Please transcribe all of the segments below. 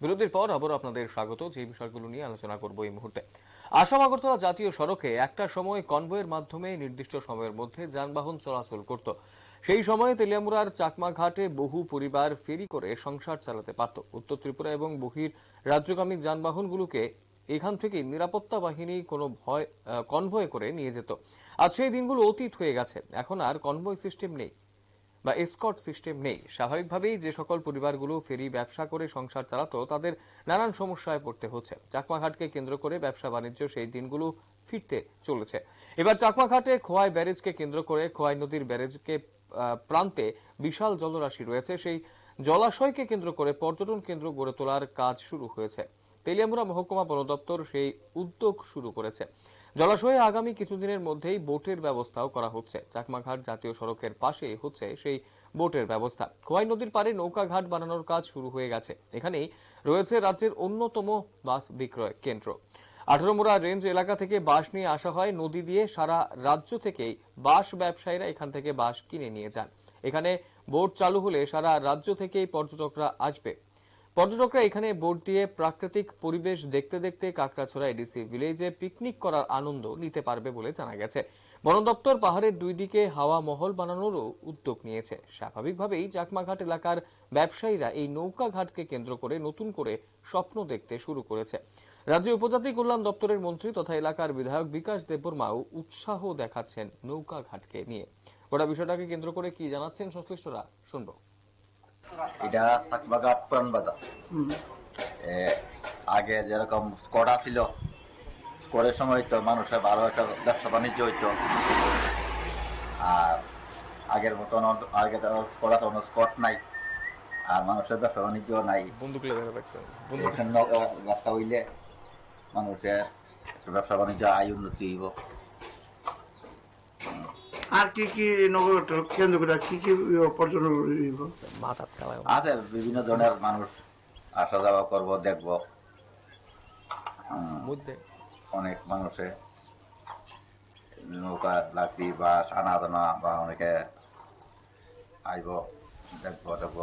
বিরতির পর আবারও আপনাদের স্বাগত। যে বিষয়গুলো নিয়ে আলোচনা করব এই মুহূর্তে। আসাম আগরতলা জাতীয় সড়কে একটা সময় কনভয়ের মাধ্যমে নির্দিষ্ট সময়ের মধ্যে যানবাহন চলাচল করত। সেই সময়ে তেলিয়ামুড়ার চাকমাঘাটে বহু পরিবার ফেরি করে সংসার চালাতে পারত। উত্তর ত্রিপুরা এবং বহির রাজ্যগামী যানবাহনগুলোকে এখান থেকে নিরাপত্তা বাহিনী কোনো ভয় কনভয় করে নিয়ে যেত। আজ সেই দিনগুলো অতীত হয়ে গেছে। এখন আর কনভয় সিস্টেম নেই। বা এসকট সিস্টেম নেই। স্বাভাবিকভাবেই যে সকল পরিবারগুলো ফেরি ব্যবসা করে সংসার চালাতো, তাদের নানান সমস্যায় পড়তে হচ্ছে। চাকমাঘাটকে কেন্দ্র করে ব্যবসা বাণিজ্য সেই দিনগুলো ফিরতে চলেছে। এবার চাকমাঘাটে খোয়াই ব্যারেজকে কেন্দ্র করে খোয়াই নদীর ব্যারেজকে প্রান্তে বিশাল জলরাশি রয়েছে। সেই জলাশয়কে কেন্দ্র করে পর্যটন কেন্দ্র গড়ে তোলার কাজ শুরু হয়েছে। তেলিয়ামুড়া মহকুমা বন দপ্তর সেই উদ্যোগ শুরু করেছে। জলাশয়ে আগামী কিছুদিনের মধ্যেই বোটের ব্যবস্থাও করা হচ্ছে। চাকমাঘাট জাতীয় সড়কের পাশে হচ্ছে সেই বোটের ব্যবস্থা। খোয়াই নদীর পারে নৌকা ঘাট বানানোর কাজ শুরু হয়ে গেছে। এখানেই রয়েছে রাজ্যের অন্যতম বাস বিক্রয় কেন্দ্র। আঠারোমোড়া রেঞ্জ এলাকা থেকে বাঁশ নিয়ে আসা হয়। নদী দিয়ে সারা রাজ্য থেকেই বাঁশ ব্যবসায়ীরা এখান থেকে বাঁশ কিনে নিয়ে যান। এখানে বোট চালু হলে সারা রাজ্য থেকেই পর্যটকরা আসবে। পর্যটকরা এখানে বোট দিয়ে প্রাকৃতিক পরিবেশ দেখতে দেখতে কাকড়াছড়া এডিসি ভিলেজে পিকনিক করার আনন্দ নিতে পারবে বলে জানা গেছে। বন দপ্তর পাহাড়ের দুই দিকে হাওয়া মহল বানানোরও উদ্যোগ নিয়েছে। স্বাভাবিকভাবেই চাকমাঘাট এলাকার ব্যবসায়ীরা এই নৌকা ঘাটকে কেন্দ্র করে নতুন করে স্বপ্ন দেখতে শুরু করেছে। রাজ্য উপজাতি কল্যাণ দপ্তরের মন্ত্রী তথা এলাকার বিধায়ক বিকাশ দেববর্মাও উৎসাহ দেখাচ্ছেন নৌকা ঘাটকে নিয়ে। গোটা বিষয়টাকে কেন্দ্র করে কি জানাচ্ছেন সংশ্লিষ্টরা, শুনব। এটা সাকবাঘাট পুরান বাজার। আগে যেরকম স্কোয়াড ছিল স্কোয়াডের সময় তো মানুষের ভালো একটা ব্যবসা বাণিজ্য হইতো। আর আগের মতন আগে তো স্কোয়াড আছে স্কট নাই আর মানুষের ব্যবসা বাণিজ্য নাই। বন্দুক রাস্তা হইলে মানুষের ব্যবসা বাণিজ্য আয় উন্নতি হইব। আর কি কি নগর কেন্দ্র করে কি কি পর্যটন হইব? আছে বিভিন্ন ধরনের মানুষ আসা যাওয়া করব দেখব। অনেক মানুষে নৌকা লাকড়ি বা আনা দানা বা অনেকে আইব দেখব দেখব।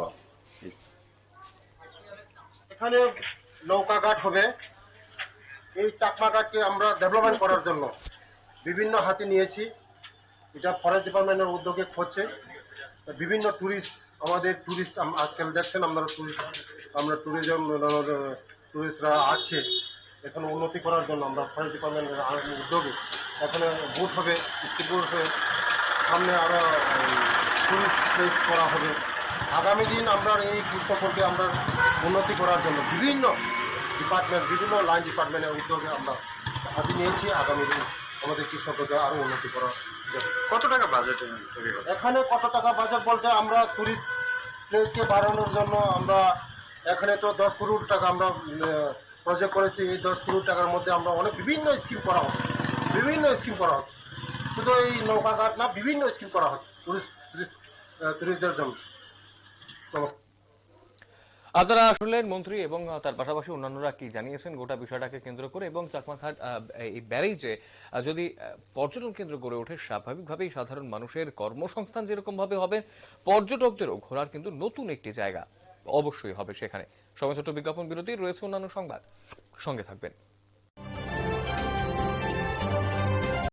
এখানে নৌকা ঘাট হবে। এই চাকমা ঘাটকে আমরা ডেভেলপমেন্ট করার জন্য বিভিন্ন হাতে নিয়েছি। এটা ফরেস্ট ডিপার্টমেন্টের উদ্যোগে করছে বিভিন্ন ট্যুরিস্ট আমাদের ট্যুরিস্ট আজকাল দেখছেন আমরা ট্যুরিস্ট আমরা ট্যুরিজম ট্যুরিস্টরা আছে। এখানে উন্নতি করার জন্য আমরা ফরেস্ট ডিপার্টমেন্টের উদ্যোগে। এখানে বুট হবে স্পিড হবে, সামনে আরও ট্যুরিস্ট প্লেস করা হবে। আগামী দিন আমরা এই পুস্তককে আমরা উন্নতি করার জন্য বিভিন্ন ডিপার্টমেন্ট বিভিন্ন লাইন ডিপার্টমেন্টের উদ্যোগে আমরা হাতে নিয়েছি। আগামী দিন আমাদের কৃষকদের আরও উন্নতি করা যাবে। কত টাকা বাজেট এখানে কত টাকা বাজেট বলতে আমরা টুরিস্ট প্লেসকে বাড়ানোর জন্য আমরা এখানে তো দশ কোটি টাকা আমরা প্রজেক্ট করেছি। এই দশ কোটি টাকার মধ্যে আমরা অনেক বিভিন্ন স্কিম করা হচ্ছে। বিভিন্ন স্কিম করা হচ্ছে। শুধু এই নৌকাঘাট না, বিভিন্ন স্কিম করা হচ্ছে টুরিস্ট টুরিস্টদের জন্য। নমস্কার। আপনারা শুনলেন মন্ত্রী এবং তার পাশাপাশি অন্যান্যরা কি জানিয়েছেন গোটা বিষয়টাকে কেন্দ্র করে এবং চাকমাখাট এই ব্যারেজে যদি পর্যটন কেন্দ্র গড়ে ওঠে, স্বাভাবিকভাবেই সাধারণ মানুষের কর্মসংস্থান যেরকম ভাবে হবে, পর্যটকদেরও ঘোরার কিন্তু নতুন একটি জায়গা অবশ্যই হবে সেখানে। সময় ছোট বিজ্ঞাপন বিরতি রয়েছে অন্যান্য সংবাদ। সঙ্গে থাকবেন।